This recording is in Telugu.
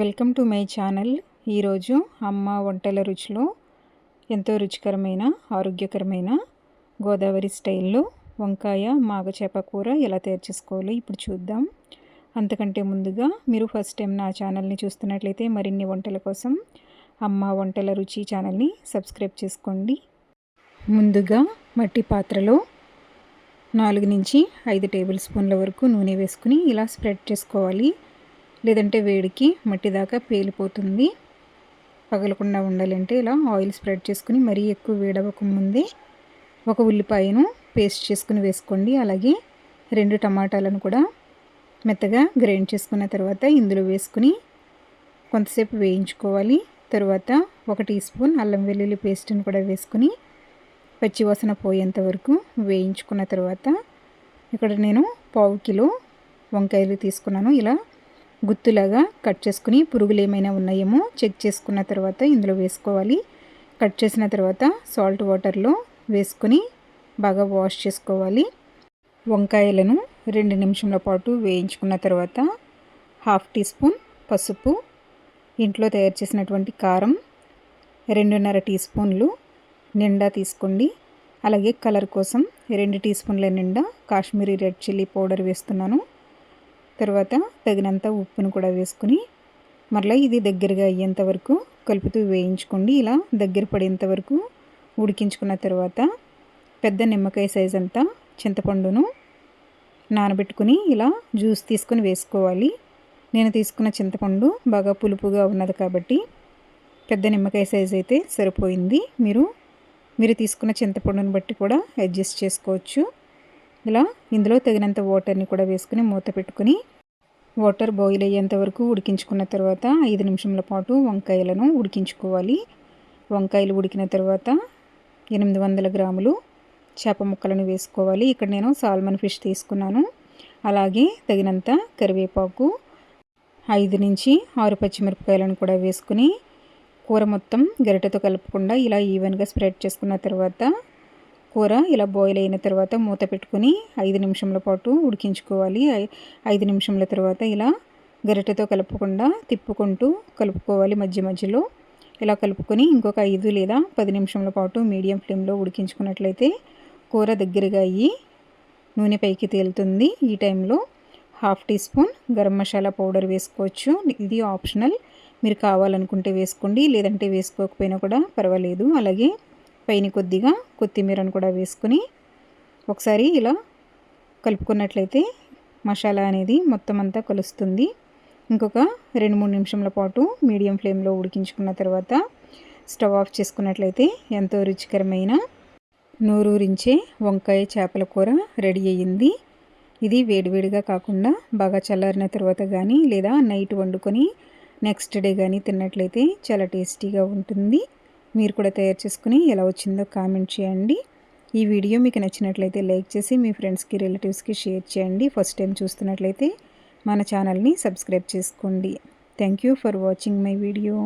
Welcome to my channel. ఈరోజు అమ్మ వంటల రుచిలో ఎంతో రుచికరమైన ఆరోగ్యకరమైన గోదావరి స్టైల్లో వంకాయ మాగచేప కూర ఎలా తయారు చేసుకోవాలో ఇప్పుడు చూద్దాం. అంతకంటే ముందుగా మీరు ఫస్ట్ టైం నా ఛానల్ని చూస్తున్నట్లయితే మరిన్ని వంటల కోసం అమ్మ వంటల రుచి ఛానల్ని సబ్స్క్రైబ్ చేసుకోండి. ముందుగా మట్టి పాత్రలో నాలుగు నుంచి ఐదు టేబుల్ స్పూన్ల వరకు నూనె వేసుకుని ఇలా స్ప్రెడ్ చేసుకోవాలి. లేదంటే వేడికి మట్టి దాకా పేలిపోతుంది. పగలకుండా ఉండాలంటే ఇలా ఆయిల్ స్ప్రెడ్ చేసుకుని మరీ ఎక్కువ వేడవక ముందే ఒక ఉల్లిపాయను పేస్ట్ చేసుకుని వేసుకోండి. అలాగే రెండు టమాటాలను కూడా మెత్తగా గ్రైండ్ చేసుకున్న తర్వాత ఇందులో వేసుకుని కొంతసేపు వేయించుకోవాలి. తర్వాత ఒక టీ స్పూన్ అల్లం వెల్లుల్లి పేస్ట్ని కూడా వేసుకుని పచ్చివాసన పోయేంత వరకు వేయించుకున్న తర్వాత ఇక్కడ నేను పావు కిలో వంకాయలు తీసుకున్నాను. ఇలా గుత్తులాగా కట్ చేసుకుని పురుగులు ఏమైనా ఉన్నాయేమో చెక్ చేసుకున్న తర్వాత ఇందులో వేసుకోవాలి. కట్ చేసిన తర్వాత సాల్ట్ వాటర్లో వేసుకొని బాగా వాష్ చేసుకోవాలి. వంకాయలను రెండు నిమిషంల పాటు వేయించుకున్న తర్వాత హాఫ్ టీ స్పూన్ పసుపు ఇంట్లో తయారు చేసినటువంటి కారం రెండున్నర టీ స్పూన్లు నిండా తీసుకోండి. అలాగే కలర్ కోసం రెండు టీ స్పూన్ల నిండా కాశ్మీరీ రెడ్ చిల్లీ పౌడర్ వేస్తున్నాను. తర్వాత తగినంత ఉప్పును కూడా వేసుకుని మరలా ఇది దగ్గరగా అయ్యేంత వరకు కలుపుతూ వేయించుకోండి. ఇలా దగ్గర పడేంత వరకు ఉడికించుకున్న తర్వాత పెద్ద నిమ్మకాయ సైజ్ అంతా చింతపండును నానబెట్టుకుని ఇలా జ్యూస్ తీసుకొని వేసుకోవాలి. నేను తీసుకున్న చింతపండు బాగా పులుపుగా ఉన్నది కాబట్టి పెద్ద నిమ్మకాయ సైజ్ అయితే సరిపోయింది. మీరు మీరు తీసుకున్న చింతపండుని బట్టి కూడా అడ్జస్ట్ చేసుకోవచ్చు. ఇలా ఇందులో తగినంత వాటర్ని కూడా వేసుకుని మూత పెట్టుకుని వాటర్ బాయిల్ అయ్యేంత వరకు ఉడికించుకున్న తర్వాత ఐదు నిమిషంల పాటు వంకాయలను ఉడికించుకోవాలి. వంకాయలు ఉడికిన తర్వాత ఎనిమిది వందల గ్రాములు చేప ముక్కలను వేసుకోవాలి. ఇక్కడ నేను సాల్మన్ ఫిష్ తీసుకున్నాను. అలాగే తగినంత కరివేపాకు ఐదు నుంచి ఆరు పచ్చిమిరపకాయలను కూడా వేసుకుని కూర మొత్తం గరిటెతో కలుపుకుండా ఇలా ఈవెన్గా స్ప్రెడ్ చేసుకున్న తర్వాత కూర ఇలా బాయిల్ అయిన తర్వాత మూత పెట్టుకుని ఐదు నిమిషంల పాటు ఉడికించుకోవాలి. ఐదు నిమిషంల తర్వాత ఇలా గరిటెతో కలుపుకుండా తిప్పుకుంటూ కలుపుకోవాలి మధ్య మధ్యలో. ఇలా కలుపుకొని ఇంకొక ఐదు లేదా పది నిమిషంల పాటు మీడియం ఫ్లేమ్లో ఉడికించుకున్నట్లయితే కూర దగ్గరగా అయ్యి నూనె పైకి తేలుతుంది. ఈ టైంలో half teaspoon garam masala powder వేసుకోవచ్చు. ఇది ఆప్షనల్. మీరు కావాలనుకుంటే వేసుకోండి లేదంటే వేసుకోకపోయినా కూడా పర్వాలేదు. అలాగే పైన కొద్దిగా కొత్తిమీరను కూడా వేసుకుని ఒకసారి ఇలా కలుపుకున్నట్లయితే మసాలా అనేది మొత్తం అంతా కలుస్తుంది. ఇంకొక రెండు మూడు నిమిషంల పాటు మీడియం ఫ్లేమ్లో ఉడికించుకున్న తర్వాత స్టవ్ ఆఫ్ చేసుకున్నట్లయితే ఎంతో రుచికరమైన నూరూరించే వంకాయ చేపల కూర రెడీ అయ్యింది. ఇది వేడివేడిగా కాకుండా బాగా చల్లారిన తర్వాత కానీ లేదా నైట్ వండుకొని నెక్స్ట్ డే కానీ తిన్నట్లయితే చాలా టేస్టీగా ఉంటుంది. మీరు కూడా తయారు చేసుకుని ఎలా వచ్చిందో కామెంట్ చేయండి. ఈ వీడియో మీకు నచ్చినట్లయితే లైక్ చేసి మీ ఫ్రెండ్స్కి రిలేటివ్స్కి షేర్ చేయండి. ఫస్ట్ టైం చూస్తున్నట్లయితే మన ఛానల్ని సబ్స్క్రైబ్ చేసుకోండి. Thank you for watching my video.